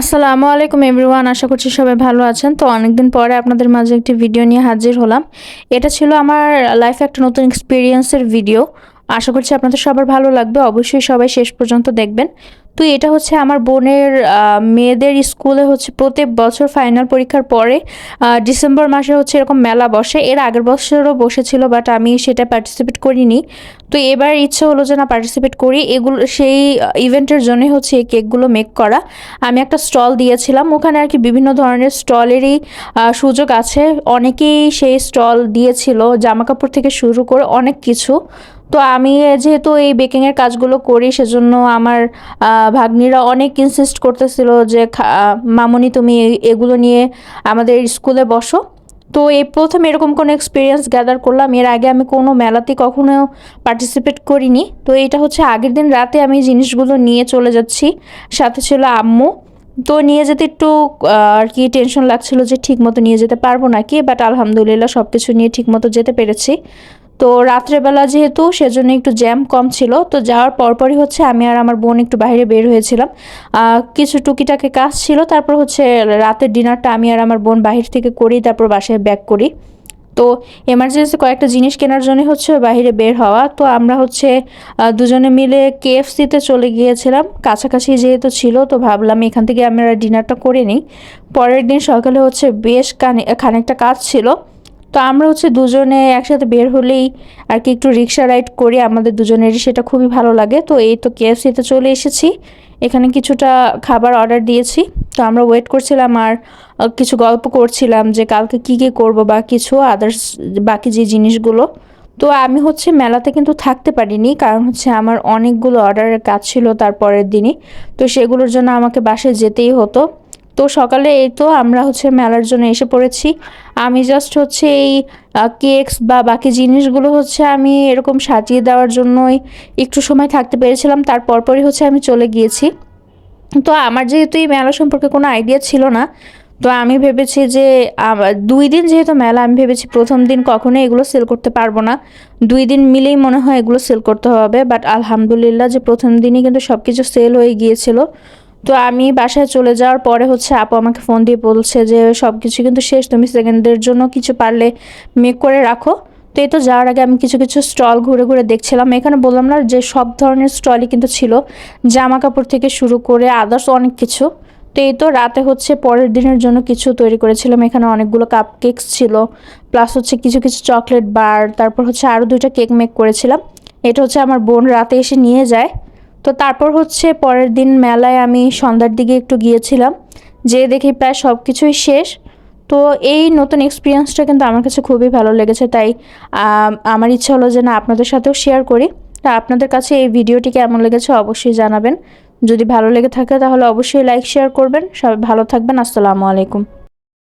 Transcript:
আসসালামু আলাইকুম এভরিওয়ান, আশা করছি সবাই ভালো আছেন। তো অনেকদিন পরে আপনাদের মাঝে একটি ভিডিও নিয়ে হাজির হলাম। এটা ছিল আমার লাইফে একটা নতুন এক্সপিরিয়েন্সের ভিডিও আশা করছি আপনাদের সবার ভালো লাগবে। অবশ্যই সবাই শেষ পর্যন্ত দেখবেন। তো এটা হচ্ছে আমার বোনের মেয়েদের স্কুলে হচ্ছে প্রত্যেক বছর ফাইনাল পরীক্ষার পরে ডিসেম্বর মাসে হচ্ছে এরকম মেলা বসে। এর আগের বছরও বসেছিল বাট আমি সেটা পার্টিসিপেট করিনি। তো এবার ইচ্ছে হলো যে না পার্টিসিপেট করি। এগুলো, সেই ইভেন্টের জন্যই হচ্ছে এই কেকগুলো মেক করা। আমি একটা স্টল দিয়েছিলাম। ওখানে আর কি বিভিন্ন ধরনের স্টলেরই সুযোগ আছে। অনেকেই সেই স্টল দিয়েছিল জামা কাপড় থেকে শুরু করে অনেক কিছু। তো আমি যেহেতু এই বেকিংয়ের কাজগুলো করি, সেজন্য আমার ভাগ্নিরা অনেক ইনসিস্ট করতেছিল যে মামনি তুমি এগুলো নিয়ে আমাদের স্কুলে বসো। তো এই প্রথম এরকম কোনো এক্সপিরিয়েন্স গ্যাদার করলাম। এর আগে আমি কোনো মেলাতে কখনো পার্টিসিপেট করিনি। তো এটা হচ্ছে আগের দিন রাতে আমি জিনিসগুলো নিয়ে চলে যাচ্ছি। সাথে ছিল আম্মু। তো নিয়ে যেতে একটু আর কি টেনশন লাগছিল যে ঠিক মতো নিয়ে যেতে পারব নাকি? বাট আলহামদুলিল্লাহ সব কিছু নিয়ে ঠিক মতো যেতে পেরেছি। তো রাত্রেবেলা যেহেতু, সেজন্য একটু জ্যাম কম ছিল। তো যাওয়ার পরপরই হচ্ছে আমি আর আমার বোন একটু বাইরে বের হয়েছিলাম। কিছু টুকিটাকি কাজ ছিল, তারপর হচ্ছে রাতের ডিনারটা আমি আর আমার বোন বাহির থেকে করি, তারপর বাসায় ব্যাক করি। তো এমার্জেন্সি কয়েকটা জিনিস কেনার জন্য হচ্ছে বাইরে বের হওয়া। তো আমরা হচ্ছে দুজনে মিলে কেএফসিতে চলে গিয়েছিলাম। কাছাকাছি যেহেতু ছিল, তো ভাবলাম এখান থেকে আমরা ডিনারটা করে নিই। পরের দিন সকালে হচ্ছে বেশ কানে খানিকটা কাজ ছিল। তো আমরা হচ্ছে দুজনে একসাথে বের হলেই আর কি একটু রিক্সা রাইড করি আমাদের দুজনেরই, সেটা খুবই ভালো লাগে। তো এই তো কেএফসিতে চলে এসেছি। এখানে কিছুটা খাবার অর্ডার দিয়েছি। তো আমরা ওয়েট করছিলাম আর কিছু গল্প করছিলাম যে কালকে কি কি করব বা কিছু আদার্স বাকি যে জিনিসগুলো। তো আমি হচ্ছে মেলাতে কিন্তু থাকতে পারিনি, কারণ হচ্ছে আমার অনেকগুলো অর্ডারের কাজ ছিল তার পরের দিনই। তো সেগুলোর জন্য আমাকে বাসায় যেতেই হতো। তো সকালে এই তো আমরা হচ্ছে মেলার জন্য এসে পড়েছি। আমি জাস্ট হচ্ছে এই কেকস বা বাকি জিনিসগুলো হচ্ছে আমি এরকম সাজিয়ে দেওয়ার জন্যই একটু সময় থাকতে পেরেছিলাম, তার পরপরই হচ্ছে আমি চলে গিয়েছি। তো আমার যেহেতু এই মেলা সম্পর্কে কোনো আইডিয়া ছিল না, তো আমি ভেবেছি যে দুই দিন যেহেতু মেলা, আমি ভেবেছি প্রথম দিন কখনোই এগুলো সেল করতে পারব না। দুই দিন মিলেই মনে হয় এগুলো সেল করতে হবে বাট আলহামদুলিল্লাহ যে প্রথম দিনই কিন্তু সব কিছু সেল হয়ে গিয়েছিল। তো আমি বাসায় চলে যাওয়ার পরে হচ্ছে আপু আমাকে ফোন দিয়ে বলছে যে সব কিছু কিন্তু শেষ, তুমি সেকেন্ডের জন্য কিছু পারলে মেক করে রাখো। তো এই তো যাওয়ার আগে আমি কিছু কিছু স্টল ঘুরে ঘুরে দেখছিলাম। এখানে বললাম না যে সব ধরনের স্টলই কিন্তু ছিল জামা কাপড় থেকে শুরু করে আদার্স অনেক কিছু। তো এই তো রাতে হচ্ছে পরের দিনের জন্য কিছু তৈরি করেছিলাম। এখানে অনেকগুলো কাপ কেকস ছিল প্লাস হচ্ছে কিছু কিছু চকলেট বার তারপর হচ্ছে আরও দুইটা কেক মেক করেছিলাম। এটা হচ্ছে আমার বোন রাতে এসে নিয়ে যায়। তো তারপর হচ্ছে পরের দিন মেলায় আমি সন্ধ্যার দিকে একটু গিয়েছিলাম যে দেখি প্রায় সব কিছুই শেষ। তো এই নতুন এক্সপিরিয়েন্সটা কিন্তু আমার কাছে খুবই ভালো লেগেছে, তাই আমার ইচ্ছা হলো যে না, আপনাদের সাথেও শেয়ার করি। তা আপনাদের কাছে এই ভিডিওটি কেমন লেগেছে অবশ্যই জানাবেন। যদি ভালো লেগে থাকে তাহলে অবশ্যই লাইক শেয়ার করবেন। সবাই ভালো থাকবেন। আসসালামু আলাইকুম।